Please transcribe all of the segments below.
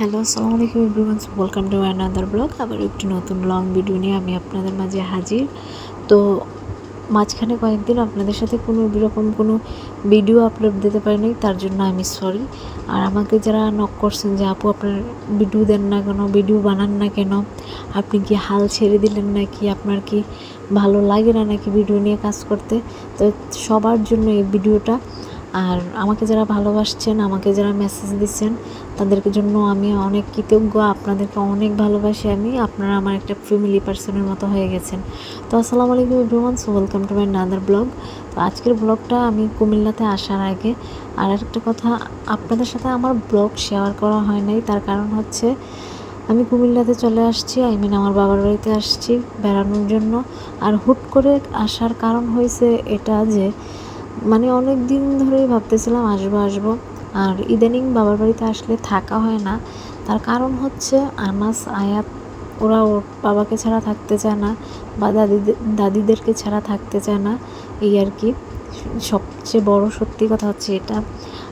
Hello, আসসালামু আলাইকুম everyone welcome to another blog আবার একটি নতুন লং ভিডিও নিয়ে আমি আপনাদের মাঝে হাজির। তো মাঝখানে কয়েকদিন আপনাদের সাথে কোনো রকম কোনো ভিডিও আপলোড দিতে পারিনি তার জন্য আমি সরি আর আমাকে যারা নক করছেন যে, আপু, আপনার ভিডিও দেন না কেন? ভিডিও বানান না কেন? আপনি কি হাল ছেড়ে দিলেন নাকি? আপনার কি ভালো লাগে না নাকি ভিডিও নিয়ে কাজ করতে? তো সবার জন্য এই ভিডিওটা আর আমাকে যারা ভালোবাসছেন, আমাকে যারা মেসেজ দিচ্ছেন তাদের জন্য আমি অনেক কৃতজ্ঞ। আপনাদেরকে অনেক ভালোবাসি আমি। আপনারা আমার একটা ফ্যামিলি পার্সনের মতো হয়ে গেছেন। তো আসসালামু আলাইকুম everyone so welcome to my another blog তো আজকের ব্লগটা আমি কুমিল্লাতে আসার আগে আর একটা কথা, আপনাদের সাথে আমার ব্লগ শেয়ার করা হয় নাই। তার কারণ হচ্ছে, আমি কুমিল্লাতে চলে আসছি। আই মিন আমার বাবার বাড়িতে আসছি বেড়ানোর জন্য। আর হুট করে আসার কারণ হয়েছে এটা যে মানে অনেক দিন ধরেই ভাবতেছিলাম আসব আসব। আর ইদানিং বাবার বাড়িতে আসলে থাকা হয় না। তার কারণ হচ্ছে আনাস, আয়াত, ওরা ওর বাবাকে ছাড়া থাকতে চায় না বা দাদিদের দাদিদেরকে ছাড়া থাকতে চায় না। এই আর কি। সবচেয়ে বড় সত্যি কথা হচ্ছে এটা।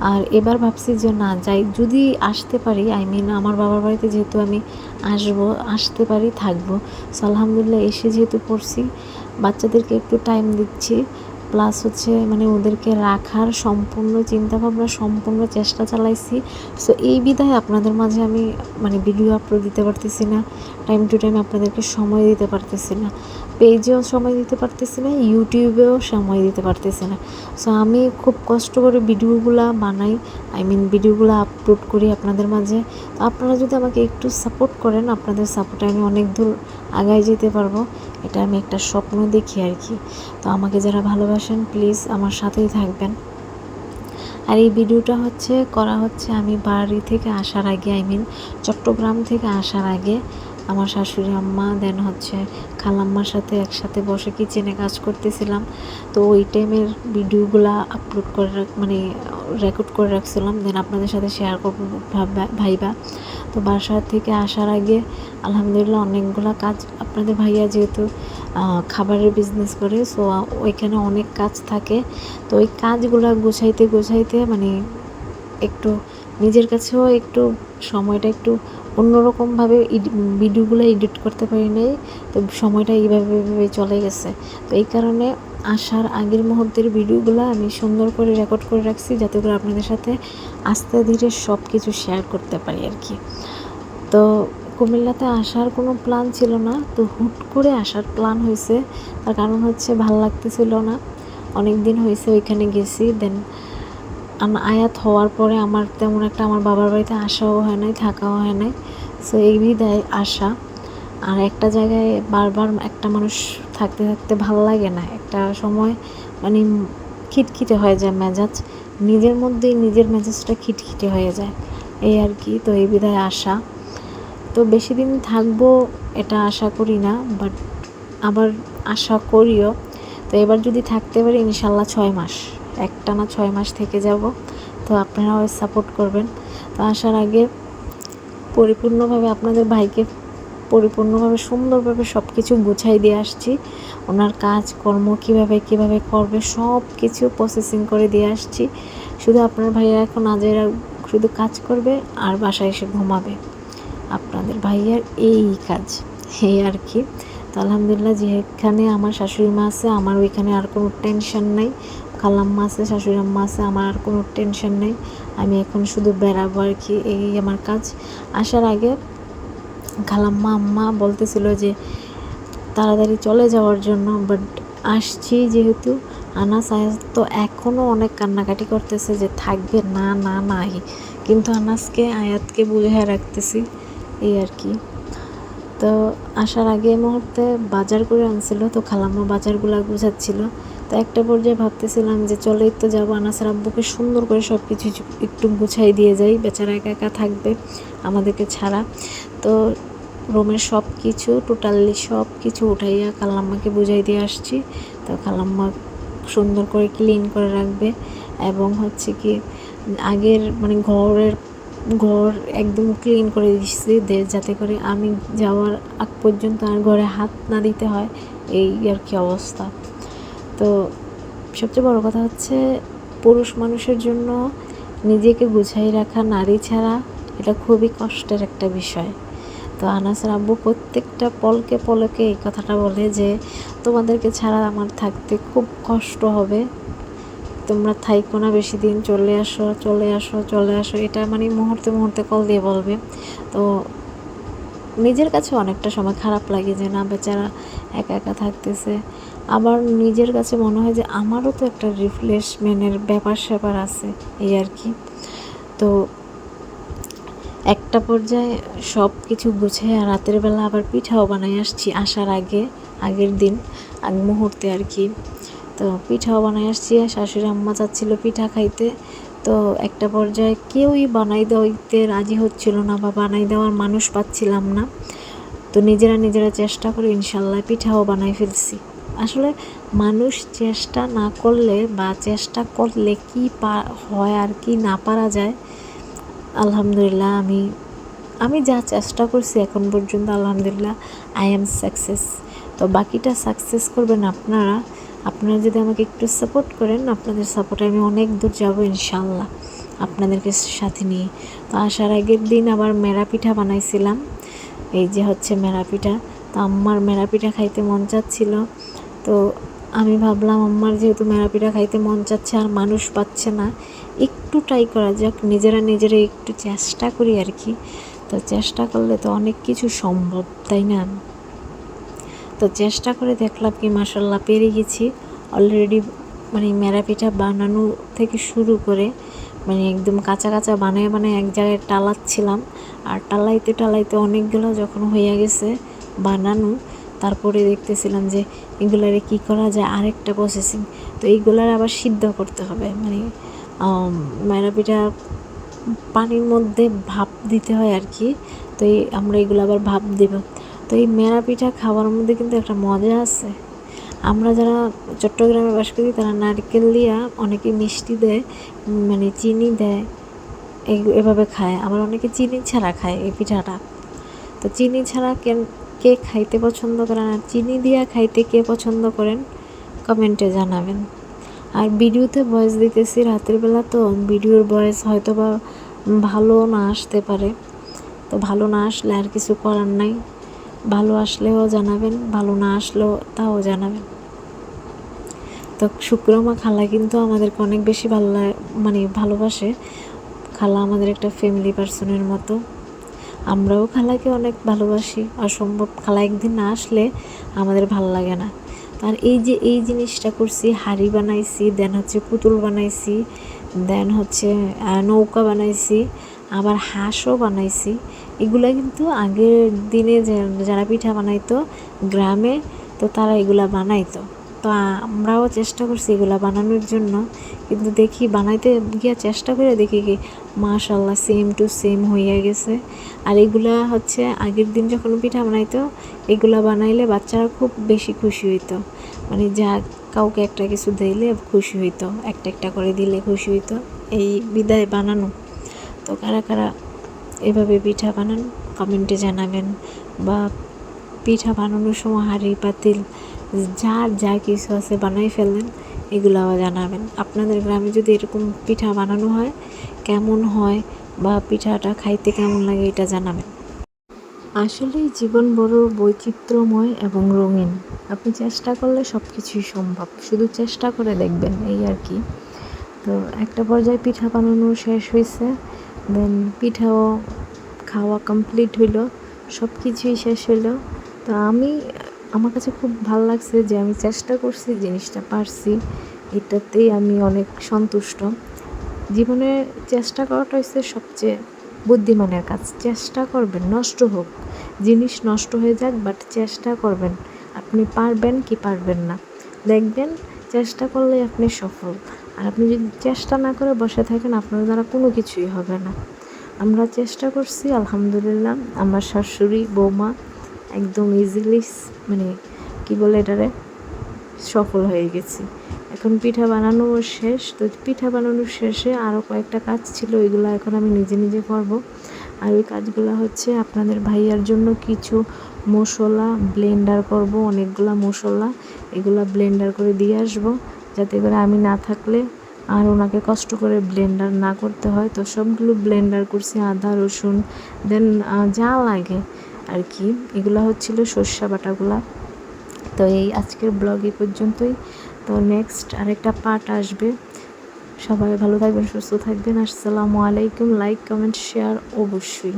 আর এবার ভাবছি যে না, যাই, যদি আসতে পারি আই মিন আমার বাবার বাড়িতে যেহেতু আমি আসব, আসতে পারি, থাকব। সো আলহামদুলিল্লাহ এসে যেহেতু পড়ছি, বাচ্চাদেরকে একটু টাইম দিচ্ছি। প্লাস হচ্ছে মানে ওদেরকে রাখার সম্পূর্ণ চিন্তাভাবনা, সম্পূর্ণ চেষ্টা চালাইছি। সো এই বিধায় আপনাদের মাঝে আমি মানে ভিডিও আপলোড দিতে পারতেছি না টাইম টু টাইম আপনাদেরকে সময় দিতে পারতেছি না। পেজেও সময় দিতে পারতেছি না ইউটিউবেও সময় দিতে পারতেছি না। সো আমি খুব কষ্ট করে ভিডিওগুলো বানাই আই মিন ভিডিওগুলো আপলোড করি আপনাদের মাঝে। তো আপনারা যদি আমাকে একটু সাপোর্ট করেন, আপনাদের সাপোর্টে আমি অনেক দূর আগায় যেতে পারব। এটা আমি একটা স্বপ্ন দেখি আর কি। তো আমাকে যারা ভালোবাসেন প্লিজ আমার সাথেই থাকবেন। আর এই ভিডিওটা হচ্ছে, করা হচ্ছে আমি বাড়ি থেকে আসার আগে আই মিন চট্টগ্রাম থেকে আসার আগে। আমার শাশুড়ি আম্মা দেন হচ্ছে খালাম্মার সাথে একসাথে বসে কিচেনে কাজ করতেছিলাম। তো ওই টাইমের ভিডিওগুলো আপলোড করে মানে রেকর্ড করে রাখছিলাম। দেন আপনাদের সাথে শেয়ার করব ভাইবা। তো বাসা থেকে আসার আগে আলহামদুলিল্লাহ অনেকগুলো কাজ আপনাদের ভাইয়া যেহেতু খাবারের বিজনেস করে সো ওইখানে অনেক কাজ থাকে। তো ওই কাজগুলো গোছাইতে গোছাইতে মানে একটু নিজের কাছেও একটু সময়টা একটু অন্যরকমভাবে ভিডিওগুলো এডিট করতে পারি নাই, তো সময়টা এইভাবে এইভাবে চলে গেছে। তো এই কারণে আসার আগের মুহূর্তের ভিডিওগুলো আমি সুন্দর করে রেকর্ড করে রাখছি যাতে করে আপনাদের সাথে আস্তে ধীরে সব কিছু শেয়ার করতে পারি আর কি। তো কুমিল্লাতে আসার কোনো প্ল্যান ছিল না, তো হুট করে আসার প্ল্যান হয়েছে। তার কারণ হচ্ছে ভালো লাগতেছিল না। অনেক দিন হয়েছে ওইখানে গেছি দেন আয়াত হওয়ার পরে আমার তেমন একটা আমার বাবার বাড়িতে আসাও হয় নাই, থাকাও হয় নাই। সো এই বিদায় আসা। আর একটা জায়গায় বারবার একটা মানুষ থাকতে থাকতে ভালো লাগে না। একটা সময় মানে খিটখিটে হয়ে যায় মেজাজ, নিজের মধ্যেই নিজের মেজাজটা খিটখিটে হয়ে যায়। এই আর কি, তো এই বিধায় আসা তো বেশি দিন থাকব এটা আশা করি না বাট আবার আশা করিও। তো এবার যদি থাকতে পারি ইনশাল্লাহ ছয় মাস, একটা না ছয় মাস থেকে যাব। তো আপনারাও সাপোর্ট করবেন। তো আসার আগে পরিপূর্ণভাবে আপনাদের ভাইকে পরিপূর্ণভাবে, সুন্দরভাবে সব কিছু গুছাই দিয়ে আসছি। ওনার কাজ, কর্ম কীভাবে কীভাবে করবে সব কিছু প্রসেসিং করে দিয়ে আসছি। শুধু আপনার ভাইয়া এখন আজেরা শুধু কাজ করবে আর বাসায় এসে ঘুমাবে। আপনাদের ভাইয়ার এই কাজ, এই আর কি। তো আলহামদুলিল্লাহ, যেখানে আমার শাশুড়ি মা আছে, আমার ওইখানে আর কোনো টেনশন নেই। খালাম্মা আছে শাশুড়ি আম্মা আছে, আমার আর কোনো টেনশন নেই। আমি এখন শুধু বেড়াবো আর কি, এই আমার কাজ। আসার আগে খালাম্মা, আম্মা বলতেছিল যে তাড়াতাড়ি চলে যাওয়ার জন্য বাট আসছি যেহেতু। আনাস আয়াস তো এখনও অনেক কান্নাকাটি করতেছে যে থাকবে না না, নাই। কিন্তু আনাসকে, আয়াতকে বুঝে রাখতেছি, এই আর কি। তো আসার আগে মুহূর্তে বাজার করে আনছিল, তো খালাম্মা বাজারগুলো গুছাচ্ছিল। তো একটা পর্যায়ে ভাবতেছিলাম যে চলে তো যাব, আনাসের আব্বুকে সুন্দর করে সব কিছু একটু গুছাই দিয়ে যাই। বেচারা একা একা থাকবে, আমাদেরকে ছাড়া। তো রুমের সব কিছু টোটালি সব কিছু উঠাইয়া কালাম্মাকে বুঝাই দিয়ে আসছি। তো খালাম্মা সুন্দর করে ক্লিন করে রাখবে এবং হচ্ছে কি আগের মানে ঘরের, ঘর একদম ক্লিন করে দিচ্ছি যাতে করে আমি যাওয়ার আগ পর্যন্ত আর ঘরে হাত না দিতে হয়, এই আর কি অবস্থা। তো সবচেয়ে বড় কথা হচ্ছে পুরুষ মানুষের জন্য নিজেকে গুছাই রাখা, নারী ছাড়া এটা খুবই কষ্টের একটা বিষয়। তো আনাসের আব্বু প্রত্যেকটা পলকে পলকে এই কথাটা বলে যে, তোমাদেরকে ছাড়া আমার থাকতে খুব কষ্ট হবে। তোমরা থাইকো না বেশি দিন, চলে আসো চলে আসো চলে আসো। এটা মানে মুহূর্তে মুহূর্তে কল দিয়ে বলবে। তো নিজের কাছে অনেকটা সময় খারাপ লাগে যে, না বেচারা একা একা থাকতেছে। আবার নিজের কাছে মনে হয় যে, আমারও তো একটা রিফ্রেশমেন্টের ব্যাপার স্যাপার আছে। এই আর কি। তো একটা পর্যায়ে সব কিছু গুছিয়ে রাতের বেলা আবার পিঠাও বানাই আসছি আসার আগে, আগের দিন, আগ মুহূর্তে আর কি। তো পিঠাও বানাই আসছি, শাশুড়ি আম্মা চাচ্ছিল পিঠা খাইতে। তো একটা পর্যায়ে কেউই বানাই দিতে রাজি হচ্ছিল না বা বানাই দেওয়ার মানুষ পাচ্ছিলাম না। তো নিজেরা নিজেরা চেষ্টা করে ইনশাল্লাহ পিঠাও বানাই ফেলছি। আসলে মানুষ চেষ্টা না করলে বা চেষ্টা করলে কি পা, হয় আর কি না পারা যায় আলহামদুলিল্লাহ, আমি আমি যা চেষ্টা করছি এখন পর্যন্ত আলহামদুলিল্লাহ আই এম সাকসেস তো বাকিটা সাকসেস করবেন আপনারা। আপনারা যদি আমাকে একটু সাপোর্ট করেন, আপনাদের সাপোর্টে আমি অনেক দূর যাব ইনশাল্লাহ আপনাদেরকে সাথে নিয়ে। তো আসার আগের দিন আবার মেরা পিঠা বানাইছিলাম। এই যে হচ্ছে মেরা পিঠা। তো আম্মার মেরা পিঠা খাইতে মন চাচ্ছিল। তো আমি ভাবলাম আমার যেহেতু মেরা পিঠা খাইতে মন চাচ্ছে আর মানুষ পাচ্ছে না, একটু ট্রাই করা যাক, নিজেরা নিজেরা একটু চেষ্টা করি আর কি। তো চেষ্টা করলে তো অনেক কিছু সম্ভব, তাই না? তো চেষ্টা করে দেখলাম কি মাসাল্লাহ পেরে গেছি। অলরেডি মানে মেরা পিঠা বানানো থেকে শুরু করে মানে একদম কাঁচা কাঁচা বানায় বানায় এক জায়গায় টালাচ্ছিলাম। আর টালাইতে টালাইতে অনেকগুলো যখন হইয়া গেছে বানানো তারপরে দেখতেছিলাম যে এগুলারে কি করা যায়? আরেকটা প্রসেসিং তো এইগুলার আবার সিদ্ধ করতে হবে। মানে ময়রা পিঠা পানির মধ্যে ভাপ দিতে হয় আর কি তো এই আমরা এগুলো আবার ভাপ দেব। তো এই মেরা পিঠা খাওয়ার মধ্যে কিন্তু একটা মজা আছে। আমরা যারা চট্টগ্রামে বাস করি, তারা নারকেল দিয়া অনেকে মিষ্টি দেয় মানে চিনি দেয় এভাবে খায়। আবার অনেকে চিনি ছাড়া খায় এই পিঠাটা। তো চিনি ছাড়া কেন কে খাইতে পছন্দ করেন আর চিনি দিয়া খাইতে কে পছন্দ করেন, কমেন্টে জানাবেন। আর ভিডিওতে ভয়েস দিতেছি, রাতের বেলা তো ভিডিওর ভয়েস হয়তো বা ভালো না আসতে পারে। তো ভালো না আসলে আর কিছু করার নাই। ভালো আসলেও জানাবেন, ভালো না আসলেও তাও জানাবেন। তো শুক্রমা খালা কিন্তু আমাদেরকে অনেক বেশি ভালো মানে ভালোবাসে। খালা আমাদের একটা ফ্যামিলি পার্সনের মতো। আমরাও খালাকে অনেক ভালোবাসি অসম্ভব খালা একদিন না আসলে আমাদের ভালো লাগে না। আর এই যে এই জিনিসটা করছি, হাড়ি বানাইছি, দেন হচ্ছে পুতুল বানাইছি, দেন হচ্ছে নৌকা বানাইছি, আবার হাঁসও বানাইছি। এগুলা কিন্তু আগের দিনে যারা পিঠা বানাইতো গ্রামে, তো তারা এগুলা বানাইতো। তো আমরাও চেষ্টা করছি এগুলো বানানোর জন্য। কিন্তু দেখি বানাইতে গিয়ে চেষ্টা করে দেখি কি মাশাল্লাহ সেম টু সেম হইয়া গেছে। আর এগুলা হচ্ছে আগের দিন যখন পিঠা বানাইতো, এগুলা বানাইলে বাচ্চারা খুব বেশি খুশি হইতো। মানে যা কাউকে একটা কিছু দিলে খুশি হইতো, একটা একটা করে দিলে খুশি হইতো। এই বিদায় বানানো। তো কারা কারা এভাবে পিঠা বানান, কমেন্টে জানাবেন। বা পিঠা বানানোর সময় হাঁড়ি, পাতিল যার যা কিছু আছে বানাই ফেললেন, এগুলো জানাবেন। আপনাদের গ্রামে যদি এরকম পিঠা বানানো হয়, কেমন হয় বা পিঠাটা খাইতে কেমন লাগে এটা জানাবেন। আসলেই জীবন বড় বৈচিত্র্যময় এবং রঙিন। আপনি চেষ্টা করলে সব কিছুই সম্ভব। শুধু চেষ্টা করে দেখবেন, এই আর কি। তো একটা পর্যায়ে পিঠা বানানো শেষ হয়েছে দেন পিঠাও খাওয়া কমপ্লিট হইল সব কিছুই শেষ হইল। তো আমি আমার কাছে খুব ভালো লাগছে যে আমি চেষ্টা করছি, জিনিসটা পারছি। এটাতেই আমি অনেক সন্তুষ্ট। জীবনে চেষ্টা করাটা হচ্ছে সবচেয়ে বুদ্ধিমানের কাজ। চেষ্টা করবেন, নষ্ট হোক। জিনিস নষ্ট হয়ে যাক বাট চেষ্টা করবেন। আপনি পারবেন কি পারবেন না। দেখবেন চেষ্টা করলে আপনি সফল। আর আপনি যদি চেষ্টা না করে বসে থাকেন, আপনার দ্বারা কোনো কিছুই হবে না। আমরা চেষ্টা করছি, আলহামদুলিল্লাহ। আমার শাশুড়ি, বৌমা একদম ইজিলি মানে কি বলে এটারে? সফল হয়ে গেছি। এখন পিঠা বানানো শেষ, তো পিঠা বানানোর শেষে আরও কয়েকটা কাজ ছিল, ওইগুলো এখন আমি নিজে নিজে করব। আর ওই কাজগুলো হচ্ছে আপনাদের ভাইয়ার জন্য কিছু মশলা ব্লেন্ডার করব, অনেকগুলা মশলা, এগুলো ব্লেন্ডার করে দিয়ে আসব। যাতে করে আমি না থাকলে আর ওনাকে কষ্ট করে ব্লেন্ডার না করতে হয়। তো সবগুলো ব্লেন্ডার করছি, আদা, রসুন, দেন যা লাগে। আর কি। এগুলো হচ্ছিল সর্ষা বাটাগুলা। তো এই আজকের ব্লগ এই পর্যন্তই। তো নেক্সট আরেকটা পার্ট আসবে। সবাই ভালো থাকবেন, সুস্থ থাকবেন। আসসালামু আলাইকুম। লাইক কমেন্ট শেয়ার অবশ্যই।